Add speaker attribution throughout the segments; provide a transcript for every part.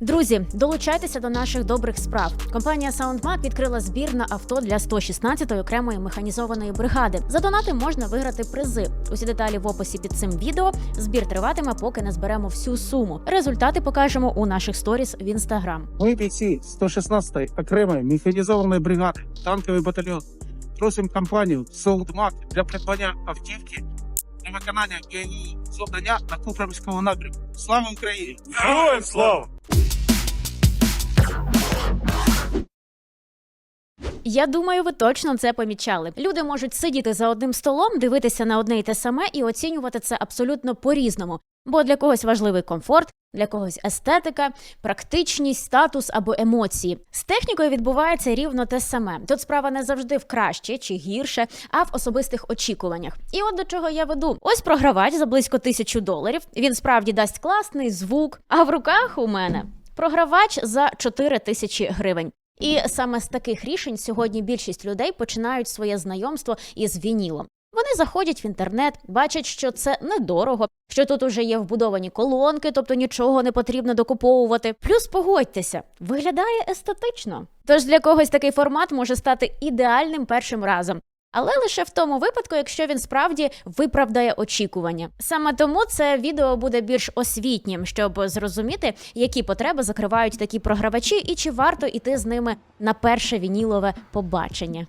Speaker 1: Друзі, долучайтеся до наших добрих справ. Компанія SoundMac відкрила збір на авто для 116-ї окремої механізованої бригади. За донати можна виграти призи. Усі деталі в описі під цим відео. Збір триватиме, поки не зберемо всю суму. Результати покажемо у наших сторіс в інстаграм.
Speaker 2: Ми бійці 116-ї окремої механізованої бригади, танковий батальйон. Просимо компанію «Солдмак» для придбання автівки на виконання бойового завдання на Купрамському напрямку. Слава Україні!
Speaker 3: Героям слава!
Speaker 1: Я думаю, ви точно це помічали. Люди можуть сидіти за одним столом, дивитися на одне й те саме і оцінювати це абсолютно по-різному. Бо для когось важливий комфорт, для когось естетика, практичність, статус або емоції. З технікою відбувається рівно те саме. Тут справа не завжди в краще чи гірше, а в особистих очікуваннях. І от до чого я веду: ось програвач за близько тисячу доларів. Він справді дасть класний звук. А в руках у мене програвач за 4 тисячі гривень. І саме з таких рішень сьогодні більшість людей починають своє знайомство із вінілом. Вони заходять в інтернет, бачать, що це недорого, що тут уже є вбудовані колонки, тобто нічого не потрібно докуповувати. Плюс погодьтеся, виглядає естетично. Тож для когось такий формат може стати ідеальним першим разом. Але лише в тому випадку, якщо він справді виправдає очікування. Саме тому це відео буде більш освітнім, щоб зрозуміти, які потреби закривають такі програвачі, і чи варто іти з ними на перше вінілове побачення.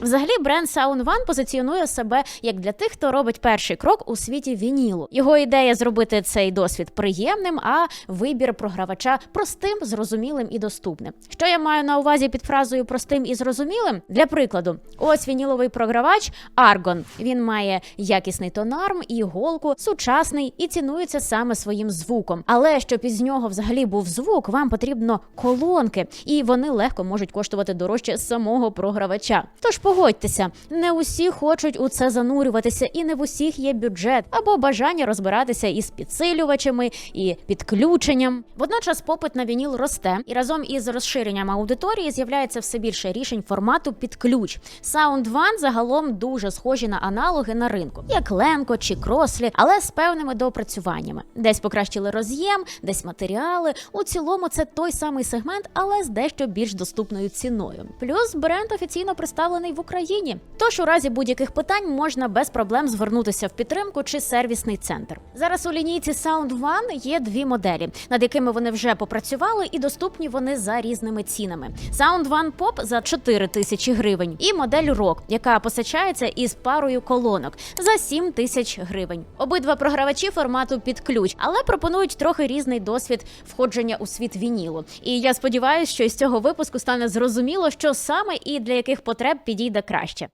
Speaker 1: Взагалі, бренд Sound One позиціонує себе як для тих, хто робить перший крок у світі вінілу. Його ідея зробити цей досвід приємним, а вибір програвача простим, зрозумілим і доступним. Що я маю на увазі під фразою простим і зрозумілим? Для прикладу, ось вініловий програвач Argon. Він має якісний тонарм і голку, сучасний і цінується саме своїм звуком. Але щоб із нього взагалі був звук, вам потрібно колонки, і вони легко можуть коштувати дорожче самого програвача. Тож погодьтеся, не усі хочуть у це занурюватися, і не в усіх є бюджет або бажання розбиратися із підсилювачами і підключенням. Водночас попит на вініл росте, і разом із розширенням аудиторії з'являється все більше рішень формату під ключ. Sound One загалом дуже схожі на аналоги на ринку, як Ленко чи Крослі, але з певними доопрацюваннями. Десь покращили роз'єм, десь матеріали. У цілому це той самий сегмент, але з дещо більш доступною ціною. Плюс бренд офіційно представлений в Україні. Тож у разі будь-яких питань можна без проблем звернутися в підтримку чи сервісний центр. Зараз у лінійці Sound One є дві моделі, над якими вони вже попрацювали, і доступні вони за різними цінами. Sound One Pop за 4 тисячі гривень, і модель Rock, яка постачається із парою колонок за 7 тисяч гривень. Обидва програвачі формату під ключ, але пропонують трохи різний досвід входження у світ вінілу. І я сподіваюся, що із цього випуску стане зрозуміло, що саме і для яких потреб підійде краще.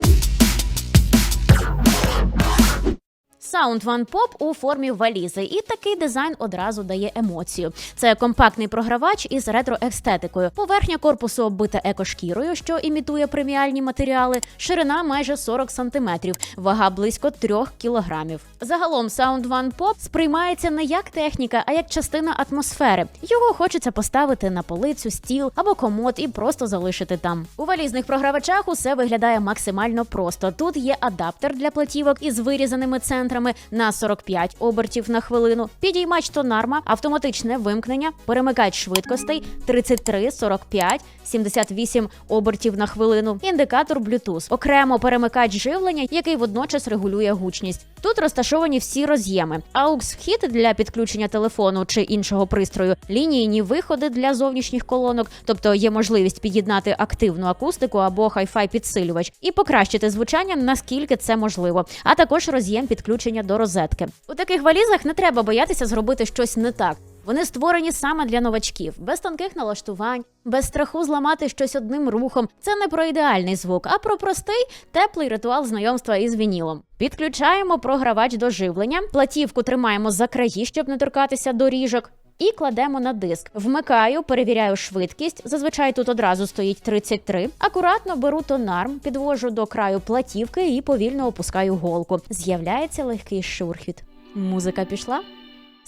Speaker 1: Sound One Pop у формі валізи, і такий дизайн одразу дає емоцію. Це компактний програвач із ретроестетикою. Поверхня корпусу оббита екошкірою, що імітує преміальні матеріали. Ширина майже 40 сантиметрів, вага близько 3 кілограмів. Загалом Sound One Pop сприймається не як техніка, а як частина атмосфери. Його хочеться поставити на полицю, стіл або комод і просто залишити там. У валізних програвачах усе виглядає максимально просто. Тут є адаптер для платівок із вирізаними центрами на 45 обертів на хвилину, підіймач тонарма, автоматичне вимкнення, перемикач швидкостей. 33, 45, 78 обертів на хвилину, індикатор Bluetooth, окремо перемикач живлення, який водночас регулює гучність. Тут розташовані всі роз'єми, AUX-вхід для підключення телефону чи іншого пристрою, лінійні виходи для зовнішніх колонок, тобто є можливість під'єднати активну акустику або хай-фай підсилювач, і покращити звучання наскільки це можливо, а також роз'єм підключення до розетки. У таких валізах не треба боятися зробити щось не так. Вони створені саме для новачків, без тонких налаштувань, без страху зламати щось одним рухом. Це не про ідеальний звук, а про простий теплий ритуал знайомства із вінілом. Підключаємо програвач до живлення, платівку тримаємо за краї, щоб не торкатися доріжок. І кладемо на диск. Вмикаю, перевіряю швидкість. Зазвичай тут одразу стоїть 33. Акуратно беру тонарм, підвожу до краю платівки і повільно опускаю голку. З'являється легкий шурхіт. Музика пішла.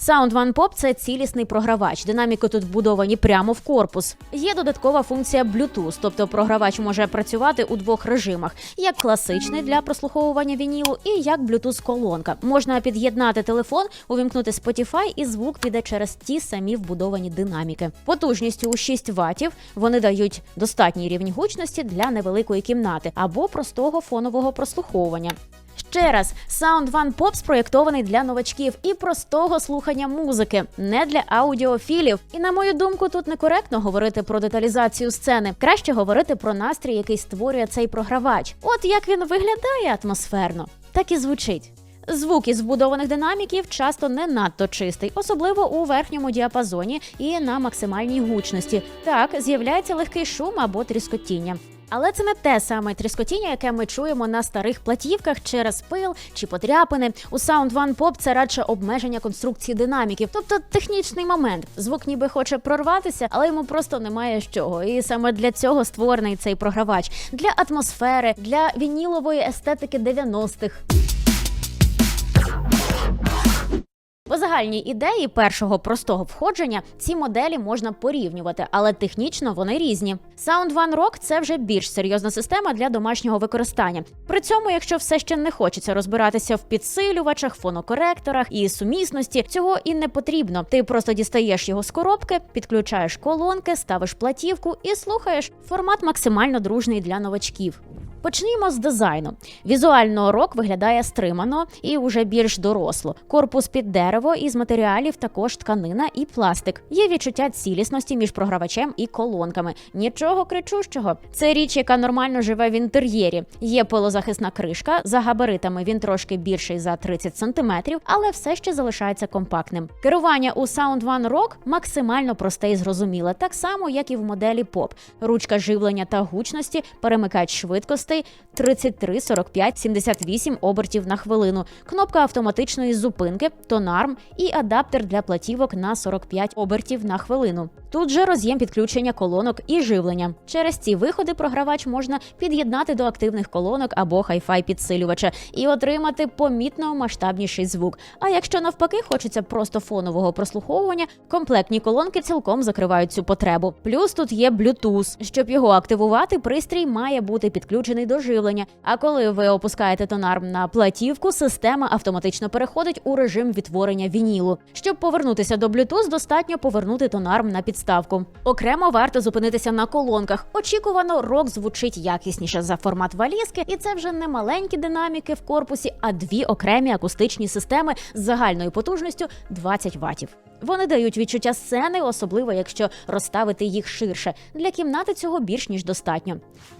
Speaker 1: Sound One Pop – це цілісний програвач. Динаміки тут вбудовані прямо в корпус. Є додаткова функція Bluetooth, тобто програвач може працювати у двох режимах: як класичний для прослуховування вінілу, і як Bluetooth колонка. Можна під'єднати телефон, увімкнути Spotify, і звук піде через ті самі вбудовані динаміки. Потужністю у 6 ватів вони дають достатній рівень гучності для невеликої кімнати або простого фонового прослуховування. Ще раз, Sound One Pop спроєктований для новачків і простого слухання музики, не для аудіофілів. І на мою думку, тут некоректно говорити про деталізацію сцени. Краще говорити про настрій, який створює цей програвач. От як він виглядає атмосферно, так і звучить. Звук із вбудованих динаміків часто не надто чистий, особливо у верхньому діапазоні і на максимальній гучності. Так з'являється легкий шум або тріскотіння. Але це не те саме тріскотіння, яке ми чуємо на старих платівках через пил чи подряпини. У Sound One Pop це радше обмеження конструкції динаміків, тобто технічний момент. Звук ніби хоче прорватися, але йому просто немає з чого. І саме для цього створений цей програвач для атмосфери, для вінілової естетики 90-х. По загальній ідеї першого простого входження ці моделі можна порівнювати, але технічно вони різні. Sound One Rock – це вже більш серйозна система для домашнього використання. При цьому, якщо все ще не хочеться розбиратися в підсилювачах, фонокоректорах і сумісності, цього і не потрібно. Ти просто дістаєш його з коробки, підключаєш колонки, ставиш платівку і слухаєш. Формат максимально дружний для новачків. Почнімо з дизайну. Візуально рок виглядає стримано і уже більш доросло. Корпус під дерево із матеріалів також тканина і пластик. Є відчуття цілісності між програвачем і колонками. Нічого кричущого. Це річ, яка нормально живе в інтер'єрі. Є пилозахисна кришка. За габаритами він трошки більший за 30 см, але все ще залишається компактним. Керування у Sound One Rock максимально просте і зрозуміле, так само як і в моделі Pop. Ручка живлення та гучності, перемикач швидкостей 33, 45, 78 обертів на хвилину, кнопка автоматичної зупинки, тонарм і адаптер для платівок на 45 обертів на хвилину. Тут же роз'єм підключення колонок і живлення. Через ці виходи програвач можна під'єднати до активних колонок або хай-фай підсилювача і отримати помітно масштабніший звук. А якщо навпаки хочеться просто фонового прослуховування, комплектні колонки цілком закривають цю потребу. Плюс тут є Bluetooth. Щоб його активувати, пристрій має бути підключений до живлення. А коли ви опускаєте тонарм на платівку, система автоматично переходить у режим відтворення вінілу. Щоб повернутися до Bluetooth, достатньо повернути тонарм на підставку. Окремо варто зупинитися на колонках. Очікувано, рок звучить якісніше за формат валізки, і це вже не маленькі динаміки в корпусі, а дві окремі акустичні системи з загальною потужністю 20 ватів. Вони дають відчуття сцени, особливо якщо розставити їх ширше. Для кімнати цього більш ніж достатньо.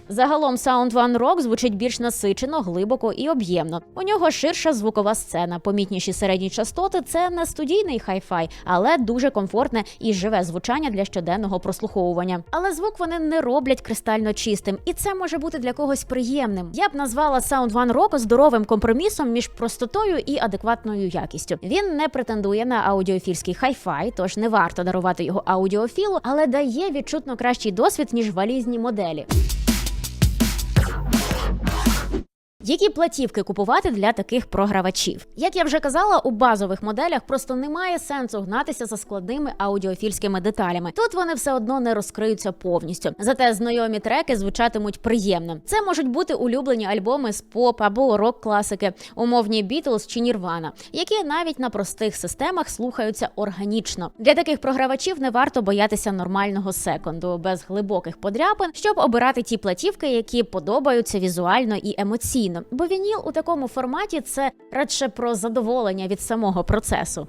Speaker 1: Загалом Sound One Rock звучить більш насичено, глибоко і об'ємно. У нього ширша звукова сцена, помітніші середні частоти. Це не студійний хай-фай, але дуже комфортне і живе звучання для щоденного прослуховування. Але звук вони не роблять кристально чистим, і це може бути для когось приємним. Я б назвала Sound One Rock здоровим компромісом між простотою і адекватною якістю. Він не претендує на аудіофільський хай-фай, тож не варто дарувати його аудіофілу, але дає відчутно кращий досвід ніж валізні моделі. Які платівки купувати для таких програвачів? Як я вже казала, у базових моделях просто немає сенсу гнатися за складними аудіофільськими деталями. Тут вони все одно не розкриються повністю. Зате знайомі треки звучатимуть приємно. Це можуть бути улюблені альбоми з поп або рок класики, умовні Бітлз чи Нірвана, які навіть на простих системах слухаються органічно. Для таких програвачів не варто боятися нормального секунду без глибоких подряпин, щоб обирати ті платівки, які подобаються візуально і емоційно. Бо вініл у такому форматі це радше про задоволення від самого процесу.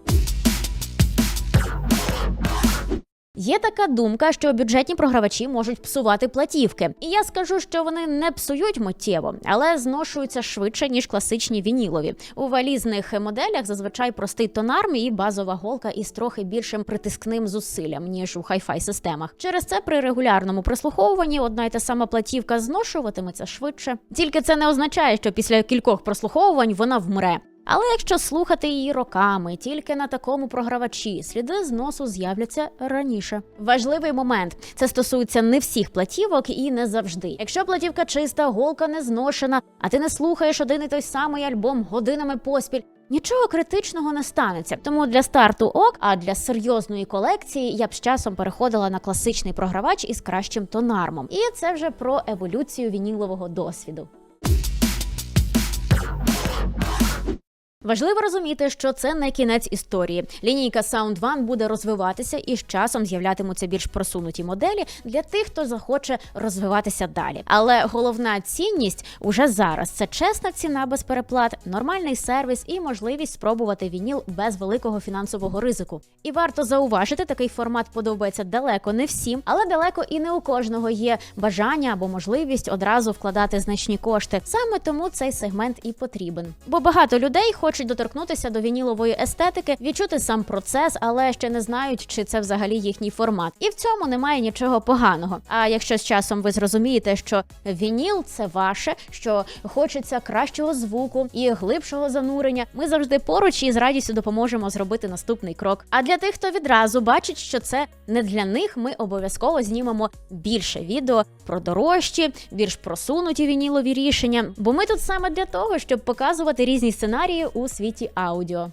Speaker 1: Є така думка, що бюджетні програвачі можуть псувати платівки, і я скажу, що вони не псують миттєво, але зношуються швидше ніж класичні вінілові. У валізних моделях зазвичай простий тонарм і базова голка із трохи більшим притискним зусиллям ніж у хай-фай системах. Через це при регулярному прослуховуванні одна й та сама платівка зношуватиметься швидше. Тільки це не означає, що після кількох прослуховувань вона вмре. Але якщо слухати її роками, тільки на такому програвачі сліди зносу з'являться раніше. Важливий момент це стосується не всіх платівок і не завжди. Якщо платівка чиста, голка не зношена, а ти не слухаєш один і той самий альбом годинами поспіль. нічого критичного не станеться. Тому для старту ок, а для серйозної колекції я б з часом переходила на класичний програвач із кращим тонармом. І це вже про еволюцію вінілового досвіду. Важливо розуміти, що це не кінець історії. Лінійка Sound One буде розвиватися і з часом з'являтимуться більш просунуті моделі для тих, хто захоче розвиватися далі. Але головна цінність уже зараз це чесна ціна без переплат, нормальний сервіс і можливість спробувати вініл без великого фінансового ризику. І варто зауважити, такий формат подобається далеко не всім, але далеко і не у кожного є бажання або можливість одразу вкладати значні кошти. Саме тому цей сегмент і потрібен. Бо багато людей хочуть доторкнутися до вінілової естетики, відчути сам процес, але ще не знають, чи це взагалі їхній формат. І в цьому немає нічого поганого. А якщо з часом ви зрозумієте, що вініл це ваше, що хочеться кращого звуку і глибшого занурення, ми завжди поруч і з радістю допоможемо зробити наступний крок. А для тих, хто відразу бачить, що це не для них, ми обов'язково знімемо більше відео про дорожчі, більш просунуті вінілові рішення. Бо ми тут саме для того, щоб показувати різні сценарії у світі аудіо.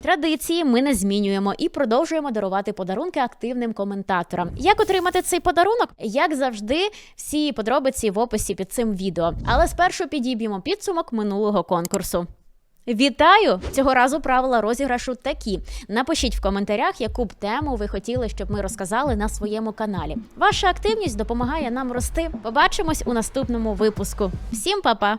Speaker 1: Традиції ми не змінюємо і продовжуємо дарувати подарунки активним коментаторам. Як отримати цей подарунок? Як завжди, всі подробиці в описі під цим відео. Але спершу підіб'ємо підсумок минулого конкурсу. Вітаю! Цього разу правила розіграшу такі. Напишіть в коментарях, яку б тему ви хотіли, щоб ми розказали на своєму каналі. Ваша активність допомагає нам рости. Побачимось у наступному випуску. Всім па-па!